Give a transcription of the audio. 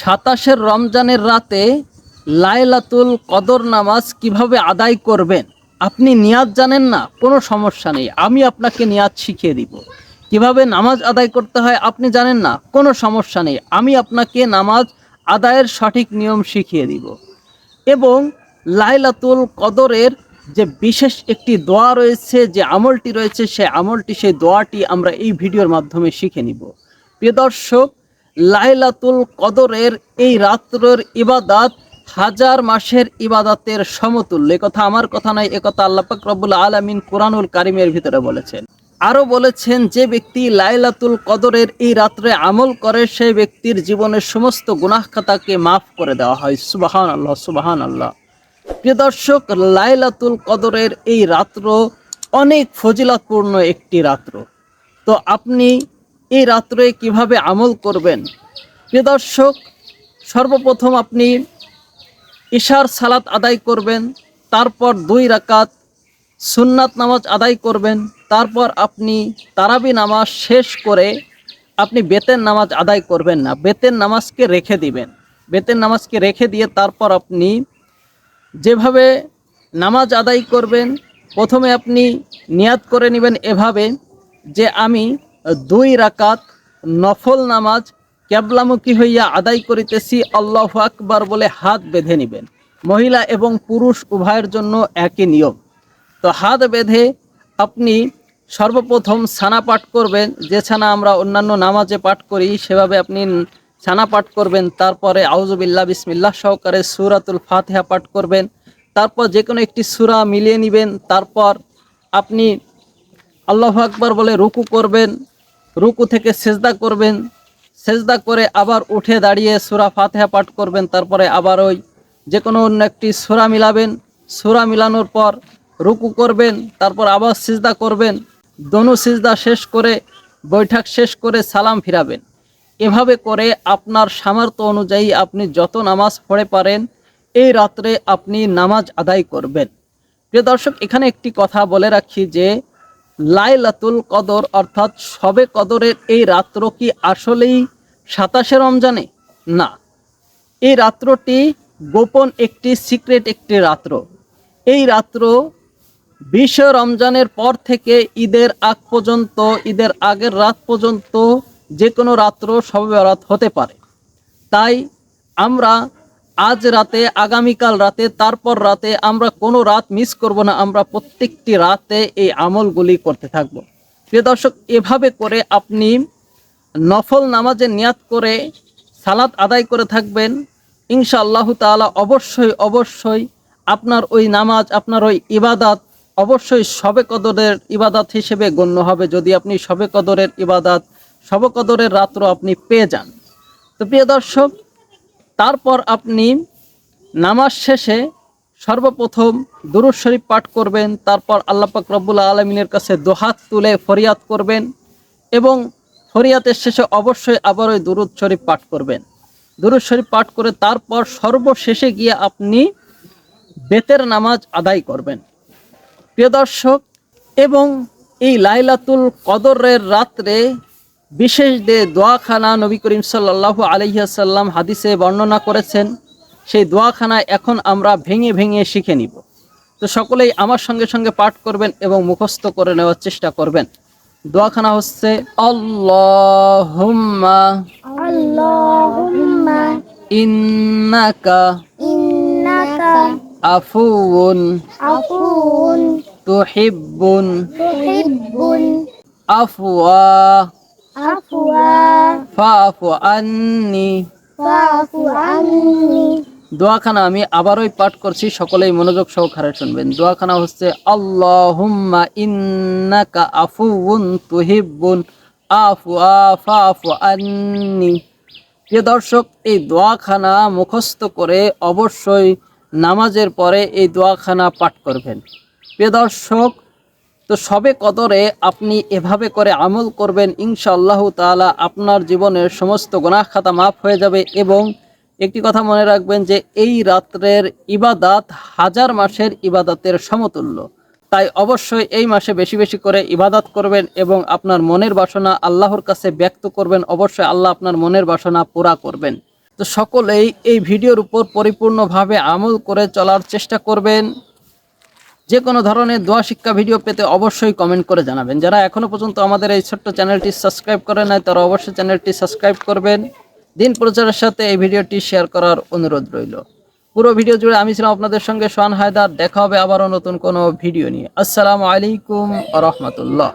সাতাশের রমজানের রাতে লাইলাতুল কদর নামাজ কীভাবে আদায় করবেন? আপনি নিয়াজ জানেন না, কোনো সমস্যা নেই। আমি আপনাকে নিয়াজ শিখিয়ে দিব। কীভাবে নামাজ আদায় করতে হয় আপনি জানেন না, কোনো সমস্যা নেই। আমি আপনাকে নামাজ আদায়ের সঠিক নিয়ম শিখিয়ে দিব। এবং লাইলাতুল কদরের যে বিশেষ একটি দোয়া রয়েছে, যে আমলটি রয়েছে সেই আমলটি, সেই দোয়াটি আমরা এই ভিডিওর মাধ্যমে শিখে নিব। প্রিয় দর্শক লাইলাতুল কদরের এই রাত্রের ইবাদাত হাজার মাসের ইবাদাতের সমতুল্য। কথা আমার কথা নয় একথা আল্লাপাক রব্বুল আলমিন কোরআনুল কারিমের ভিতরে বলেছেন। আরও বলেছেন, যে ব্যক্তি লাইলাতুল কদরের এই রাত্রে আমল করে সেই ব্যক্তির জীবনের সমস্ত গুনাহখাতাকে মাফ করে দেওয়া হয়। সুবাহান আল্লাহ সুবাহান আল্লাহ প্রিয় দর্শক, লাইলাতুল কদরের এই রাত্র অনেক ফজিলাতপূর্ণ একটি রাত্র। তো আপনি এই রাত্রে কীভাবে আমল করবেন? প্রিয় দর্শক, সর্বপ্রথম আপনি ইশার সালাত আদায় করবেন, তারপর দুই রাকাত সুন্নাত নামাজ আদায় করবেন, তারপর আপনি তারাবি নামাজ শেষ করে আপনি বেতের নামাজ আদায় করবেন না। বেতের নামাজকে রেখে দিবেন। বেতের নামাজকে রেখে দিয়ে তারপর আপনি যেভাবে নামাজ আদায় করবেন, প্রথমে আপনি নিয়াত করে নেবেন এভাবে যে আমি দুই রাকাত নফল নামাজ ক্যাবলামুখী হইয়া আদায় করিতেছি, আল্লাহ আকবার বলে হাত বেঁধে নেবেন। মহিলা এবং পুরুষ উভয়ের জন্য একই নিয়ম। তো হাত বেঁধে আপনি সর্বপ্রথম ছানা পাঠ করবেন, যে ছানা আমরা অন্যান্য নামাজে পাঠ করি, সেভাবে আপনি ছানা পাঠ করবেন, তারপরে আউজুবিল্লাহ বিসমিল্লাহ সহকারে সুরাতুল ফাতেহা পাঠ করবেন, তারপর যে কোনো একটি সুরা মিলিয়ে নেবেন, তারপর আপনি আল্লাহ আকবার বলে রুকু করবেন রুকু থেকে সেজদা করবেন, সেজদা করে আবার উঠে দাঁড়িয়ে সুরা ফাতেহা পাঠ করবেন, তারপরে আবার ওই যে কোনো অন্য একটি সুরা মিলাবেন, সুরা মিলানোর পর রুকু করবেন, তারপর আবার সিজদা করবেন, দনু সিজদা শেষ করে, বৈঠক শেষ করে সালাম ফিরাবেন। এভাবে করে আপনার সামর্থ্য অনুযায়ী আপনি যত নামাজ পড়ে পারেন, এই রাত্রে আপনি নামাজ আদায় করবেন। প্রিয় দর্শক, এখানে একটি কথা বলে রাখি যে লাইলাতুল কদর, অর্থাৎ সবে কদরের এই রাত্র কি আসলেই সাতাশে রমজানে? না। এই রাত্রটি গোপন একটি, সিক্রেট একটি রাত্র। এই রাত্র বিশ রমজানের পর থেকে ঈদের আগ পর্যন্ত, ঈদের আগের রাত পর্যন্ত যে কোনো রাত্র সবে বরাত হতে পারে। তাই আমরা আজ রাতে, আগামীকাল রাতে, তারপর রাতে আমরা কোনো রাত মিস করব না, আমরা প্রত্যেকটি রাতে এই আমলগুলি করতে থাকব। প্রিয় দর্শক, এভাবে করে আপনি নফল নামাজে নিয়াত করে সালাত আদায় করে থাকবেন। ইনশা আল্লাহ তাআলা অবশ্যই অবশ্যই আপনার ওই নামাজ, আপনার ওই ইবাদাত অবশ্যই সবে কদরের ইবাদাত হিসেবে গণ্য হবে। যদি আপনি সবে কদরের ইবাদাত, সবে কদরের রাত্র আপনি পেয়ে যান। তো প্রিয় দর্শক তারপর আপনি নামাজ শেষে সর্বপ্রথম দুরুদ শরীফ পাঠ করবেন, তারপর আল্লাহ পাক রব্বুল আলমিনের কাছে দোহাত তুলে ফরিয়াদ করবেন এবং ফরিয়াতের শেষে অবশ্যই আবার ওই দুরুদ শরীফ পাঠ করবেন। দুরুদ শরীফ পাঠ করে তারপর সর্বশেষে গিয়ে আপনি বেতের নামাজ আদায় করবেন। প্রিয় দর্শক, এবং এই লাইলাতুল কদরের রাত্রে বিশেষ দে দোয়াখানা নবী করিম সাল্লাহ আলহিহাসাল্লাম হাদিসে বর্ণনা করেছেন সেই দোয়াখানা এখন আমরা ভেঙে ভেঙে শিখে নিব। তো সকলেই আমার সঙ্গে সঙ্গে পাঠ করবেন এবং মুখস্থ করে নেওয়ার চেষ্টা করবেন। দোয়াখানা হচ্ছে আল্লাহুম্মা Allahumma ইন্নাকা innaka আফুউন afuwun তুহিব্বুন tuhibbul আফওয়া ফাফু আন্নি দোয়াখানা আমি আবারই পাঠ করছি সকলেই মনোযোগ সহকারে শুনবেন। দোয়াখানা হচ্ছে আল্লাহুম্মা ইন্নাকা আফুউন তুহিব্বুন। আফু আফাফু আন্নি। প্রিয় দর্শক এই দোয়াখানা মুখস্থ করে অবশ্যই নামাজের পরে এই দোয়াখানা পাঠ করবেন। প্রিয় দর্শক তো সবে কদরে আপনি এভাবে করে আমল করবেন, ইনশাআল্লাহ তাআলা আপনার জীবনের সমস্ত গুনাহ খাতা মাফ হয়ে যাবে এবং একটি কথা মনে রাখবেন যে এই রাত্রের ইবাদাত হাজার মাসের ইবাদাতের সমতুল্য। তাই অবশ্যই এই মাসে বেশি বেশি করে ইবাদত করবেন এবং আপনার মনের বাসনা আল্লাহর কাছে ব্যক্ত করবেন, অবশ্যই আল্লাহ আপনার মনের বাসনা পুরা করবেন। তো সকলেই এই ভিডিওর উপর পরিপূর্ণভাবে আমল করে চলার চেষ্টা করবেন। যে কোনো ধরনের দোয়া শিক্ষা ভিডিও পেতে অবশ্যই কমেন্ট করে জানাবেন। যারা এখনও পর্যন্ত আমাদের এই ছোট্ট চ্যানেলটি সাবস্ক্রাইব করে নাই, তারা অবশ্যই চ্যানেলটি সাবস্ক্রাইব করবেন। দিন প্রচারের সাথে এই ভিডিওটি শেয়ার করার অনুরোধ রইল। পুরো ভিডিও জুড়ে আমি ছিলাম আপনাদের সঙ্গে সোহান হায়দার। দেখা হবে আবারও নতুন কোনো ভিডিও নিয়ে। আসসালামু আলাইকুম রহমতুল্লাহ।